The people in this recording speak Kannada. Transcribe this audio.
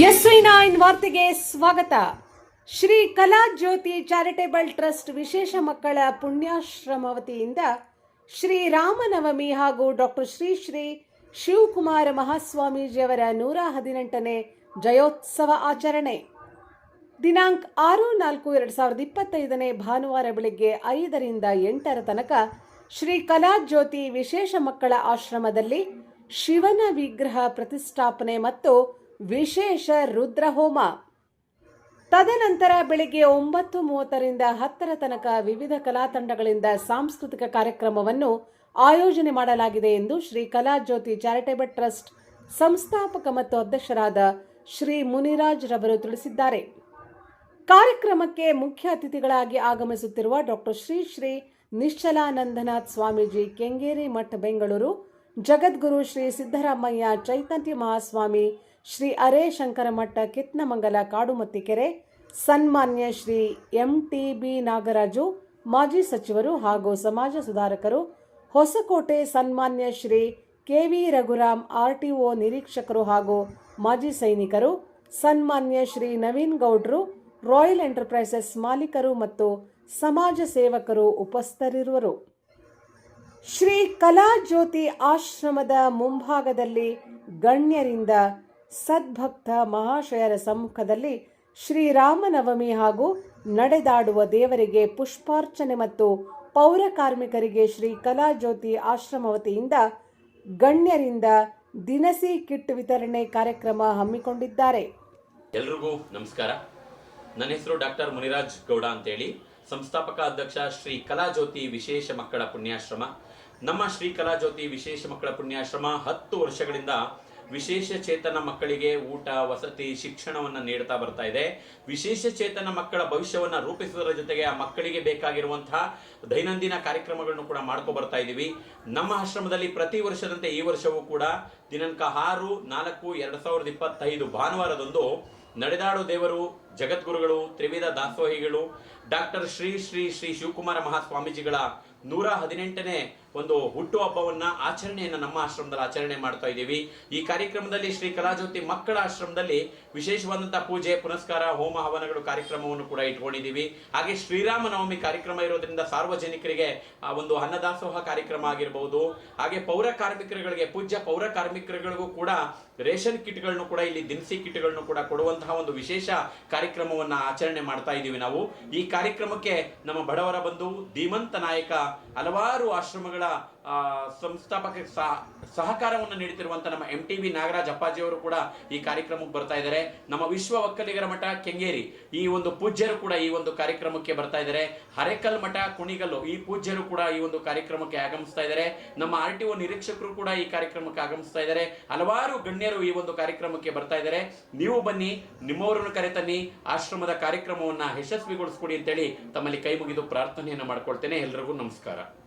ಎಸ್ ನೈನ್ ವಾರ್ತೆಗೆ ಸ್ವಾಗತ. ಶ್ರೀ ಕಲಾ ಜ್ಯೋತಿ ಚಾರಿಟೇಬಲ್ ಟ್ರಸ್ಟ್ ವಿಶೇಷ ಮಕ್ಕಳ ಪುಣ್ಯಾಶ್ರಮ ವತಿಯಿಂದ ಶ್ರೀ ರಾಮನವಮಿ ಹಾಗೂ ಡಾಕ್ಟರ್ ಶ್ರೀ ಶ್ರೀ ಶಿವಕುಮಾರ ಮಹಾಸ್ವಾಮೀಜಿಯವರ ನೂರ ಹದಿನೆಂಟನೇ ಜಯೋತ್ಸವ ಆಚರಣೆ. ದಿನಾಂಕ ಆರು ನಾಲ್ಕು ಎರಡು ಸಾವಿರದ ಇಪ್ಪತ್ತೈದನೇ ಭಾನುವಾರ ಬೆಳಗ್ಗೆ ಐದರಿಂದ ಎಂಟರ ತನಕ ಶ್ರೀ ಕಲಾಜ್ಯೋತಿ ವಿಶೇಷ ಮಕ್ಕಳ ಆಶ್ರಮದಲ್ಲಿ ಶಿವನ ವಿಗ್ರಹ ಪ್ರತಿಷ್ಠಾಪನೆ ಮತ್ತು ವಿಶೇಷ ರುದ್ರಹೋಮ. ತದನಂತರ ಬೆಳಿಗ್ಗೆ ಒಂಬತ್ತು ಮೂವತ್ತರಿಂದ ಹತ್ತರ ತನಕ ವಿವಿಧ ಕಲಾ ತಂಡಗಳಿಂದ ಸಾಂಸ್ಕೃತಿಕ ಕಾರ್ಯಕ್ರಮವನ್ನು ಆಯೋಜನೆ ಮಾಡಲಾಗಿದೆ ಎಂದು ಶ್ರೀ ಕಲಾಜ್ಯೋತಿ ಚಾರಿಟೇಬಲ್ ಟ್ರಸ್ಟ್ ಸಂಸ್ಥಾಪಕ ಮತ್ತು ಅಧ್ಯಕ್ಷರಾದ ಶ್ರೀ ಮುನಿರಾಜ್ ರವರು ತಿಳಿಸಿದ್ದಾರೆ. ಕಾರ್ಯಕ್ರಮಕ್ಕೆ ಮುಖ್ಯ ಅತಿಥಿಗಳಾಗಿ ಆಗಮಿಸುತ್ತಿರುವ ಡಾಕ್ಟರ್ ಶ್ರೀ ಶ್ರೀ ನಿಶ್ಚಲಾನಂದನಾಥ್ ಸ್ವಾಮೀಜಿ, ಕೆಂಗೇರಿ ಮಠ, ಬೆಂಗಳೂರು, ಜಗದ್ಗುರು ಶ್ರೀ ಸಿದ್ದರಾಮಯ್ಯ, ಚೈತನ್ಯ ಮಹಾಸ್ವಾಮಿ ಶ್ರೀ ಅರೇ ಶಂಕರ ಮಠ, ಕಿತ್ನಮಂಗಲ ಕಾಡುಮತ್ತಿಕೆರೆ ಸನ್ಮಾನ್ಯ Shri M T B Nagaraju, ಮಾಜಿ ಸಚಿವರು ಹಾಗೂ ಸಮಾಜ ಸುಧಾರಕರು, ಹೊಸಕೋಟೆ ಸನ್ಮಾನ್ಯ Shri K V Raghuram R T O ನಿರೀಕ್ಷಕರು ಹಾಗೂ ಮಾಜಿ ಸೈನಿಕರು, ಸನ್ಮಾನ್ಯ ಶ್ರೀ ನವೀನ್ ಗೌಡ್ರು, ರಾಯಲ್ ಎಂಟರ್ಪ್ರೈಸಸ್ ಮಾಲೀಕರು ಮತ್ತು ಸಮಾಜ ಸೇವಕರು ಉಪಸ್ಥರಿರುವರು ಶ್ರೀ ಕಲಾಜ್ಯೋತಿ ಆಶ್ರಮದ ಮುಂಭಾಗದಲ್ಲಿ ಗಣ್ಯರಿಂದ ಸದ್ಭಕ್ತ ಮಹಾಶಯರ ಸಮ್ಮುಖದಲ್ಲಿ ಶ್ರೀರಾಮನವಮಿ ಹಾಗೂ ನಡೆದಾಡುವ ದೇವರಿಗೆ ಪುಷ್ಪಾರ್ಚನೆ ಮತ್ತು ಪೌರ ಕಾರ್ಮಿಕರಿಗೆ ಶ್ರೀ ಕಲಾಜ್ಯೋತಿ ಆಶ್ರಮ ವತಿಯಿಂದ ಗಣ್ಯರಿಂದ ದಿನಸಿ ಕಿಟ್ ವಿತರಣೆ ಕಾರ್ಯಕ್ರಮ ಹಮ್ಮಿಕೊಂಡಿದ್ದಾರೆ. ಎಲ್ರಿಗೂ ನಮಸ್ಕಾರ. ನನ್ನ ಹೆಸರು ಡಾಕ್ಟರ್ ಮುನಿರಾಜ್ ಗೌಡ ಅಂತೇಳಿ. ಸಂಸ್ಥಾಪಕ ಅಧ್ಯಕ್ಷ ಶ್ರೀ ಕಲಾಜ್ಯೋತಿ ವಿಶೇಷ ಮಕ್ಕಳ ಪುಣ್ಯಾಶ್ರಮ. ನಮ್ಮ ಶ್ರೀ ಕಲಾಜ್ಯೋತಿ ವಿಶೇಷ ಮಕ್ಕಳ ಪುಣ್ಯಾಶ್ರಮ ಹತ್ತು ವರ್ಷಗಳಿಂದ ವಿಶೇಷ ಚೇತನ ಮಕ್ಕಳಿಗೆ ಊಟ, ವಸತಿ, ಶಿಕ್ಷಣವನ್ನು ನೀಡ್ತಾ ಬರ್ತಾ ಇದೆ. ವಿಶೇಷ ಚೇತನ ಮಕ್ಕಳ ಭವಿಷ್ಯವನ್ನ ರೂಪಿಸುವುದರ ಜೊತೆಗೆ ಆ ಮಕ್ಕಳಿಗೆ ಬೇಕಾಗಿರುವಂತಹ ದೈನಂದಿನ ಕಾರ್ಯಕ್ರಮಗಳನ್ನು ಕೂಡ ಮಾಡ್ಕೊ ಬರ್ತಾ ಇದ್ದೀವಿ ನಮ್ಮ ಆಶ್ರಮದಲ್ಲಿ ಪ್ರತಿ ವರ್ಷದಂತೆ ಈ ವರ್ಷವೂ ಕೂಡ ದಿನಾಂಕ ಆರು, ನಾಲ್ಕು, ಎರಡು ಸಾವಿರದ ಇಪ್ಪತ್ತೈದು ಭಾನುವಾರದಂದು ನಡೆದಾಡು ದೇವರು ಜಗದ್ಗುರುಗಳು, ತ್ರಿವಿಧ ದಾಸೋಹಿಗಳು, ಡಾಕ್ಟರ್ ಶ್ರೀ ಶ್ರೀ ಶ್ರೀ ಶಿವಕುಮಾರ ಮಹಾಸ್ವಾಮೀಜಿಗಳ ನೂರ ಹದಿನೆಂಟನೇ ಒಂದು ಹುಟ್ಟುಹಬ್ಬವನ್ನ ಆಚರಣೆಯನ್ನ ನಮ್ಮ ಆಶ್ರಮದಲ್ಲಿ ಆಚರಣೆ ಮಾಡ್ತಾ ಇದ್ದೀವಿ. ಈ ಕಾರ್ಯಕ್ರಮದಲ್ಲಿ ಶ್ರೀ ಕಲಾಜ್ಯೋತಿ ಮಕ್ಕಳ ಆಶ್ರಮದಲ್ಲಿ ವಿಶೇಷವಾದಂತಹ ಪೂಜೆ, ಪುನಸ್ಕಾರ, ಹೋಮ ಹವನಗಳು ಕಾರ್ಯಕ್ರಮವನ್ನು ಕೂಡ ಇಟ್ಕೊಂಡಿದ್ದೀವಿ. ಹಾಗೆ ಶ್ರೀರಾಮ ನವಮಿ ಕಾರ್ಯಕ್ರಮ ಇರೋದ್ರಿಂದ ಸಾರ್ವಜನಿಕರಿಗೆ, ಆ, ಒಂದು ಅನ್ನದಾಸೋಹ ಕಾರ್ಯಕ್ರಮ ಆಗಿರಬಹುದು ಹಾಗೆ ಪೌರ ಕಾರ್ಮಿಕರುಗಳಿಗೆ, ಪೂಜ್ಯ ಪೌರ ಕಾರ್ಮಿಕರುಗಳಿಗೂ ಕೂಡ ರೇಷನ್ ಕಿಟ್ಗಳನ್ನು ಕೂಡ ಇಲ್ಲಿ ದಿನಸಿ ಕಿಟ್ಗಳನ್ನು ಕೂಡ ಕೊಡುವಂತಹ ಒಂದು ವಿಶೇಷ ಕಾರ್ಯಕ್ರಮವನ್ನ ಆಚರಣೆ ಮಾಡ್ತಾ ಇದ್ದೀವಿ ನಾವು. ಈ ಕಾರ್ಯಕ್ರಮಕ್ಕೆ ನಮ್ಮ ಬಡವರ ಬಂಧು, ಧೀಮಂತ ನಾಯಕ ಹಲವಾರು ಆಶ್ರಮಗಳ ಸಂಸ್ಥಾಪಕ ಸಹ- ಸಹಕಾರವನ್ನು ನೀಡುತ್ತಿರುವಂಥ ನಮ್ಮ ಎಂ ಟಿ ವಿ ನಾಗರಾಜ್ ಅಪ್ಪಾಜಿಯವರು ಕೂಡ ಈ ಕಾರ್ಯಕ್ರಮಕ್ಕೆ ಬರ್ತಾ ಇದ್ದಾರೆ. ನಮ್ಮ ವಿಶ್ವ ಒಕ್ಕಲಿಗರ ಮಠ ಕೆಂಗೇರಿ, ಈ ಒಂದು ಪೂಜ್ಯರು ಕೂಡ ಈ ಒಂದು ಕಾರ್ಯಕ್ರಮಕ್ಕೆ ಬರ್ತಾ ಇದ್ದಾರೆ. ಹರೇಕಲ್ ಮಠ ಕುಣಿಗಲ್ಲು, ಈ ಪೂಜ್ಯರು ಕೂಡ ಈ ಒಂದು ಕಾರ್ಯಕ್ರಮಕ್ಕೆ ಆಗಮಿಸ್ತಾ ಇದ್ದಾರೆ. ನಮ್ಮ ಆರ್ ಟಿ ಒ ನಿರೀಕ್ಷಕರು ಕೂಡ ಈ ಕಾರ್ಯಕ್ರಮಕ್ಕೆ ಆಗಮಿಸ್ತಾ ಇದ್ದಾರೆ. ಹಲವಾರು ಗಣ್ಯರು ಈ ಒಂದು ಕಾರ್ಯಕ್ರಮಕ್ಕೆ ಬರ್ತಾ ಇದ್ದಾರೆ. ನೀವು ಬನ್ನಿ, ನಿಮ್ಮವರನ್ನು ಕರೆತನ್ನಿ, ಆಶ್ರಮದ ಕಾರ್ಯಕ್ರಮವನ್ನ ಯಶಸ್ವಿಗೊಳಿಸ್ಕೊಡಿ ಅಂತೇಳಿ ತಮ್ಮಲ್ಲಿ ಕೈ ಮುಗಿದು ಪ್ರಾರ್ಥನೆಯನ್ನು ಮಾಡ್ಕೊಳ್ತೇನೆ. ಎಲ್ಲರಿಗೂ ನಮಸ್ಕಾರ.